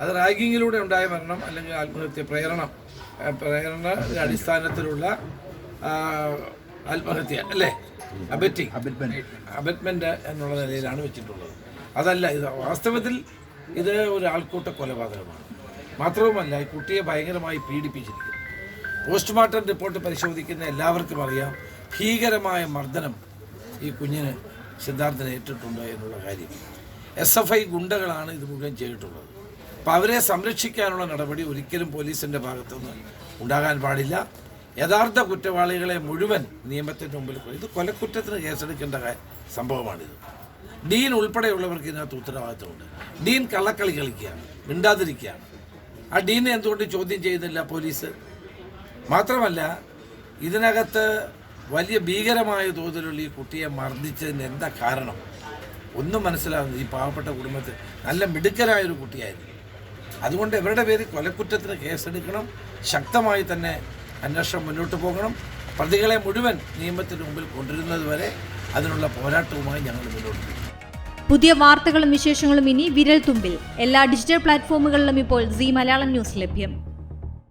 അത് റാഗിങ്ങിലൂടെ ഉണ്ടായ മരണം അല്ലെങ്കിൽ ആത്മഹത്യ പ്രേരണ പ്രേരണ അടിസ്ഥാനത്തിലുള്ള ആത്മഹത്യ അല്ലേ? അബറ്റിംഗ്. അബറ്റ്മെന്റ്. എന്നുള്ള നിലയിലാണ് വെച്ചിട്ടുള്ളത്. അതല്ല ഇത് വാസ്തവത്തിൽ ഇത് ഒരു ആൾക്കൂട്ട കൊലപാതകമാണ്. മാത്രവുമല്ല ഈ കുട്ടിയെ ഭയങ്കരമായി പീഡിപ്പിച്ചിരിക്കുന്നു. പോസ്റ്റ്മോർട്ടം റിപ്പോർട്ട് പരിശോധിക്കുന്ന എല്ലാവർക്കും അറിയാം ഭീകരമായ മർദ്ദനം ഈ കുഞ്ഞിന് സിദ്ധാർത്ഥനേറ്റിട്ടുണ്ട് എന്നുള്ള കാര്യം. എസ് എഫ് ഐ ഗുണ്ടകളാണ് ഇത് മുഴുവൻ ചെയ്തിട്ടുള്ളത്. അപ്പോൾ അവരെ സംരക്ഷിക്കാനുള്ള നടപടി ഒരിക്കലും പോലീസിന്റെ ഭാഗത്തുനിന്ന് ഉണ്ടാകാൻ പാടില്ല. യഥാർത്ഥ കുറ്റവാളികളെ മുഴുവൻ നിയമത്തിന്റെ മുമ്പിൽ ഇത് കൊലക്കുറ്റത്തിന് കേസെടുക്കേണ്ട സംഭവമാണിത്. ഡീൻ ഉൾപ്പെടെയുള്ളവർക്ക് ഇതിനകത്ത് ഉത്തരവാദിത്തമുണ്ട് ഡീൻ കള്ളക്കളി കളിക്കുകയാണ് മിണ്ടാതിരിക്കുകയാണ്. ആ ഡീനെ എന്തുകൊണ്ട് ചോദ്യം ചെയ്യുന്നില്ല പോലീസ്? മാത്രമല്ല ഇതിനകത്ത് വലിയ ഭീകരമായ തോതിലുള്ള ഈ കുട്ടിയെ മർദ്ദിച്ചതിന് എന്താ കാരണം? ഒന്നും മനസ്സിലാകുന്നത് ഈ പാവപ്പെട്ട കുടുംബത്തിൽ നല്ല മിടുക്കരായൊരു കുട്ടിയായിരുന്നു. അതുകൊണ്ട് ഇവരുടെ പേരിൽ കൊലക്കുറ്റത്തിന് കേസെടുക്കണം. ശക്തമായി തന്നെ അന്വേഷണം മുന്നോട്ട് പോകണം. പ്രതികളെ മുഴുവൻ നിയമത്തിന് മുമ്പിൽ കൊണ്ടുവരുന്നത് വരെ അതിനുള്ള പോരാട്ടവുമായി ഞങ്ങൾ മുന്നോട്ട് പോകും. പുതിയ വാർത്തകളും വിശേഷങ്ങളും ഇനി വിരൽ തുമ്പിൽ എല്ലാ ഡിജിറ്റൽ പ്ലാറ്റ്ഫോമുകളിലും ഇപ്പോൾ സി മലയാളം ന്യൂസ് ലഭ്യം.